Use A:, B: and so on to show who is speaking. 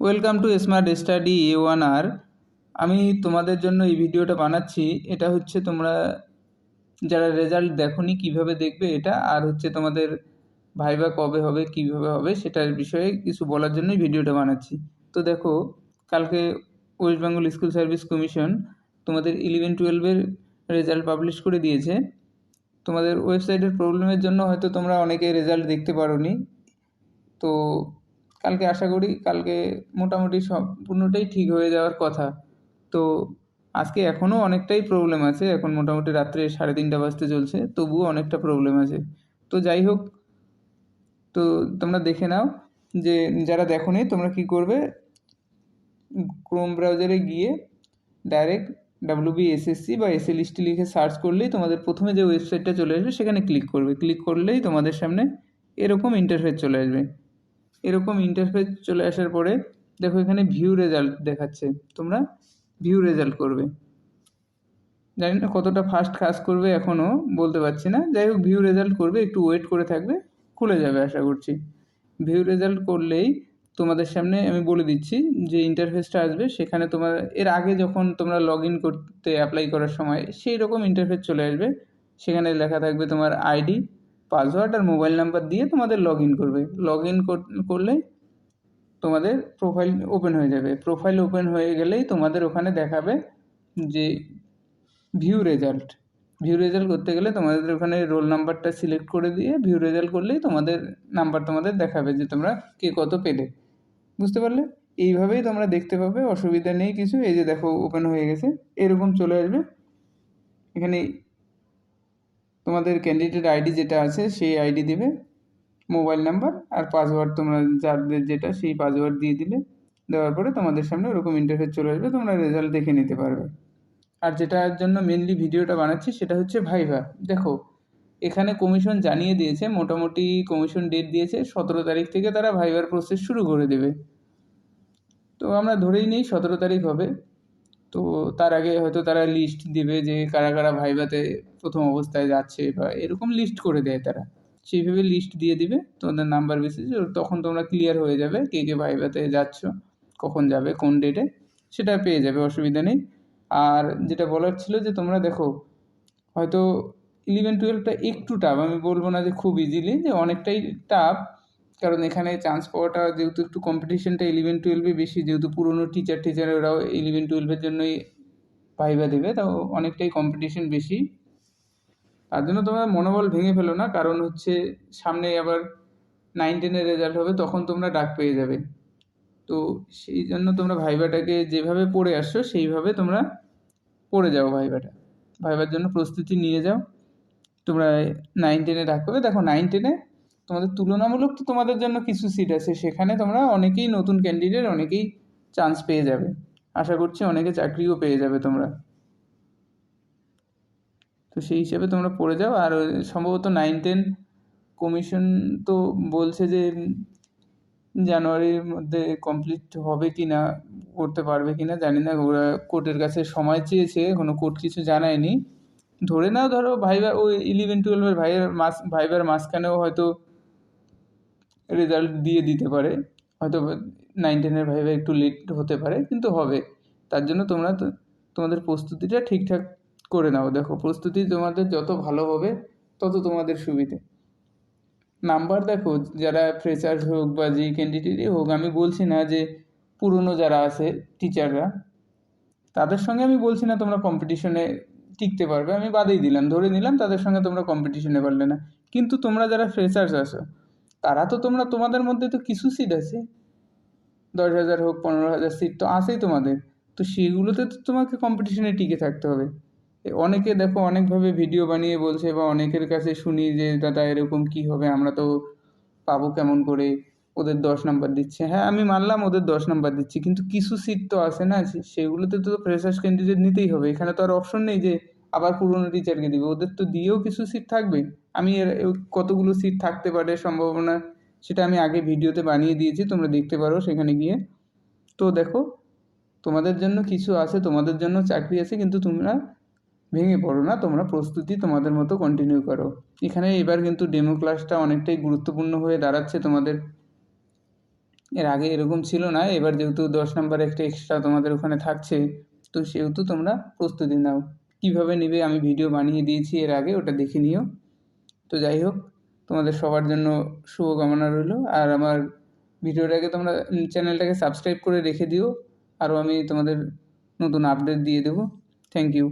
A: Welcome to Smart Study A one আর আমি তোমাদের জন্য এই ভিডিওটা বানাচ্ছি। এটা হচ্ছে তোমরা যারা রেজাল্ট দেখোনি কীভাবে দেখবে এটা, আর হচ্ছে তোমাদের ভাইবা কবে হবে, কীভাবে হবে সেটার বিষয়ে কিছু বলার জন্যই ভিডিওটা বানাচ্ছি। তো দেখো, কালকে West Bengal School Service Commission তোমাদের ইলেভেন টুয়েলভের রেজাল্ট পাবলিশ করে দিয়েছে। তোমাদের ওয়েবসাইটের প্রবলেমের জন্য হয়তো তোমরা অনেকে রেজাল্ট দেখতে পারোনি। তো কালকে আশা করি কালকে মোটামুটি সম্পূর্ণটাই ঠিক হয়ে যাওয়ার কথা। তো আজকে এখনও অনেকটাই প্রবলেম আছে, এখন মোটামুটি রাত্রে সাড়ে তিনটা বাজতে চলছে, তবুও অনেকটা প্রবলেম আছে। তো যাই হোক, তো তোমরা দেখে নাও যে যারা দেখো নি তোমরা কী করবে? ক্রোম ব্রাউজারে গিয়ে ডাইরেক্ট ডাব্লিউ বি এসএসসি বা এসএ লিস্টে লিখে সার্চ করলেই তোমাদের প্রথমে যে ওয়েবসাইটটা চলে আসবে সেখানে ক্লিক করবে। ক্লিক করলেই তোমাদের সামনে এরকম ইন্টারফেস চলে আসবে। এরকম ইন্টারফেস চলে আসার পরে দেখো এখানে ভিউ রেজাল্ট দেখাচ্ছে। তোমরা ভিউ রেজাল্ট করবে। জানি না কতটা ফাস্ট কাজ করবে এখনও বলতে পারছি না। যাই হোক ভিউ রেজাল্ট করবে, একটু ওয়েট করে থাকবে, খুলে যাবে আশা করছি। ভিউ রেজাল্ট করলেই তোমাদের সামনে আমি বলে দিচ্ছি যে ইন্টারফেসটা আসবে, সেখানে তোমার, এর আগে যখন তোমরা লগ ইন করতে অ্যাপ্লাই করার সময় সেই রকম ইন্টারফেস চলে আসবে। সেখানে লেখা থাকবে তোমার আইডি পাসওয়ার্ড আর মোবাইল নাম্বার দিয়ে তোমাদের লগ ইন করবে। লগ ইন করলে তোমাদের প্রোফাইল ওপেন হয়ে যাবে। প্রোফাইল ওপেন হয়ে গেলেই তোমাদের ওখানে দেখাবে যে ভিউ রেজাল্ট ভিউ রেজাল্ট করতে গেলে তোমাদের ওখানে রোল নাম্বারটা সিলেক্ট করে দিয়ে ভিউ রেজাল্ট করলেই তোমাদের নাম্বার তোমাদের দেখাবে যে তোমরা কে কত পেলে। বুঝতে পারলে? এইভাবেই তোমরা দেখতে পাবে, অসুবিধা নেই কিছু। এই যে দেখো ওপেন হয়ে গেছে। এরকম চলে আসবে। এখানে তোমাদের ক্যান্ডিডেট আইডি যেটা আছে, সেই আইডি দেবে মোবাইল নাম্বার আর পাসওয়ার্ড তোমরা যাদের যেটা সেই পাসওয়ার্ড দিয়ে দিলে, দেওয়ার পরে তোমাদের সামনে ওরকম ইন্টারফেস চলে আসবে, তোমরা রেজাল্ট দেখে নিতে পারবে। আর যেটার জন্য মেনলি ভিডিওটা বানাচ্ছি, সেটা হচ্ছে ভাইভা দেখো, এখানে কমিশন জানিয়ে দিয়েছে, মোটামুটি কমিশন ডেট দিয়েছে, সতেরো তারিখ থেকে তারা ভাইভার প্রসেস শুরু করে দেবে। তো আমরা ধরেই নিই, সতেরো তারিখ হবে। তো তার আগে হয়তো তারা লিস্ট দিবে যে কারা কারা ভাইভাতে প্রথম অবস্থায় যাচ্ছে বা এরকম লিস্ট করে দেয় তারা। সেইভাবে লিস্ট দিয়ে দিবে, তোমাদের নাম্বার বেসিস তখন তোমরা ক্লিয়ার হয়ে যাবে কে কে ভাইভাতে যাচ্ছ, কখন যাবে, কোন ডেটে সেটা পেয়ে যাবে, অসুবিধা নেই। আর যেটা বলার ছিল যে তোমরা দেখো, হয়তো ইলেভেন টুয়েলভটা একটু টাফ আমি বলব না যে খুব ইজিলি যে অনেকটাই টাফ কারণ এখানে চান্স পাওয়াটা যেহেতু একটু কম্পিটিশনটা ইলেভেন টুয়েলভে বেশি, যেহেতু পুরনো টিচার টিচার ওরাও ইলেভেন টুয়েলভের জন্যই ভাইবা দেবে তাও অনেকটাই কম্পিটিশন বেশি। তার জন্য তোমরা মনোবল ভেঙে ফেলো না, কারণ হচ্ছে সামনে আবার নাইন টেনের রেজাল্ট হবে, তখন তোমরা ডাক পেয়ে যাবে। তো সেই জন্য তোমরা ভাইবাটাকে যেভাবে পড়ে আসছো, সেইভাবে তোমরা পড়ে যাও ভাইবাটা। ভাইবার জন্য প্রস্তুতি নিয়ে যাও। তোমরা নাইন টেনে ডাক পাবে। দেখো নাইন টেনে তোমাদের তুলনামূলক তো তোমাদের জন্য কিছু সিট আছে। সেখানে তোমরা অনেকেই নতুন ক্যান্ডিডেট অনেকেই চান্স পেয়ে যাবে। আশা করছি অনেকে চাকরিও পেয়ে যাবে তোমরা। তো সেই হিসেবে তোমরা পড়ে যাও। আর সম্ভবত নাইন টেন কমিশন তো বলছে যে জানুয়ারির মধ্যে কমপ্লিট হবে কি না করতে পারবে কি না জানি না। ওরা কোর্টের কাছে সময় চেয়েছে, কোনো কোর্ট কিছু জানায়নি। ধরে নাও ধরো ভাইবার ওই ইলেভেন টুয়েলভের ভাইয়ের মাস, ভাইবার মাঝখানেও হয়তো রেজাল্ট দিয়ে দিতে পারে। হয়তো নাইন টেনের ভাইবা একটু লেট হতে পারে, কিন্তু হবে। তার জন্য তোমরা তোমাদের প্রস্তুতিটা ঠিকঠাক করে নাও। দেখো, প্রস্তুতি তোমাদের যত ভালো হবে, তত তোমাদের সুবিধে। নাম্বার দেখো, যারা ফ্রেশার্স হোক বা যে ক্যান্ডিডেটই হোক, আমি বলছি না যে পুরনো যারা আছে টিচাররা তাদের সঙ্গে আমি বলছি না তোমরা কম্পিটিশনে টিকতে পারবে। আমি বাদেই দিলাম, ধরে নিলাম তাদের সঙ্গে তোমরা কম্পিটিশনে পারলে না। কিন্তু তোমরা যারা ফ্রেশার্স আছো তারা তো তোমরা, তোমাদের মধ্যে তো কিছু সিট আছে। দশ হাজার হোক, পনেরো হাজার সিট তো আছেই তোমাদের। তো সেগুলোতে তো তোমাকে কম্পিটিশনে টিকে থাকতে হবে। অনেকে দেখো, অনেকভাবে ভিডিও বানিয়ে বলছে বা অনেকের কাছে শুনি যে, দাদা, এরকম কি হবে? আমরা তো পাবো কেমন করে? ওদের দশ নাম্বার দিচ্ছে। হ্যাঁ আমি মানলাম ওদের দশ নাম্বার দিচ্ছি, কিন্তু কিছু সিট তো আসে না সেগুলোতে তো ফ্রেশার্স ক্যান্ডিডেট নিতেই হবে। এখানে তো আর অপশন নেই যে, আবার পুরনো টিচারকে দিবে। ওদের তো দিয়েও কিছু সিট থাকবে। আমি এর কতগুলো সিট থাকতে পারে সম্ভাবনা সেটা আমি আগে ভিডিওতে বানিয়ে দিয়েছি, তোমরা দেখতে পারো সেখানে গিয়ে। তো দেখো, তোমাদের জন্য কিছু আছে, তোমাদের জন্য চাকরি আছে, কিন্তু তোমরা ভেঙে পড়ো না, তোমরা প্রস্তুতি তোমাদের মতো কন্টিনিউ করো। এখানে এবার কিন্তু ডেমো ক্লাসটা অনেকটাই গুরুত্বপূর্ণ হয়ে দাঁড়াচ্ছে তোমাদের। এর আগে এরকম ছিল না, এবার যেহেতু দশ নাম্বার একটা এক্সট্রা তোমাদের ওখানে থাকছে, তো সেহেতু তোমরা প্রস্তুতি নাও। কীভাবে নেবে আমি ভিডিও বানিয়ে দিয়েছি এর আগে, ওটা দেখে নিও। তো যাই হোক, তোমাদের সবার জন্য শুভকামনা রইল। আর আমার ভিডিওটাকে তোমরা চ্যানেলটাকে সাবস্ক্রাইব করে রেখে দিও। আরও আমি তোমাদের নতুন আপডেট দিয়ে দেবো। Thank you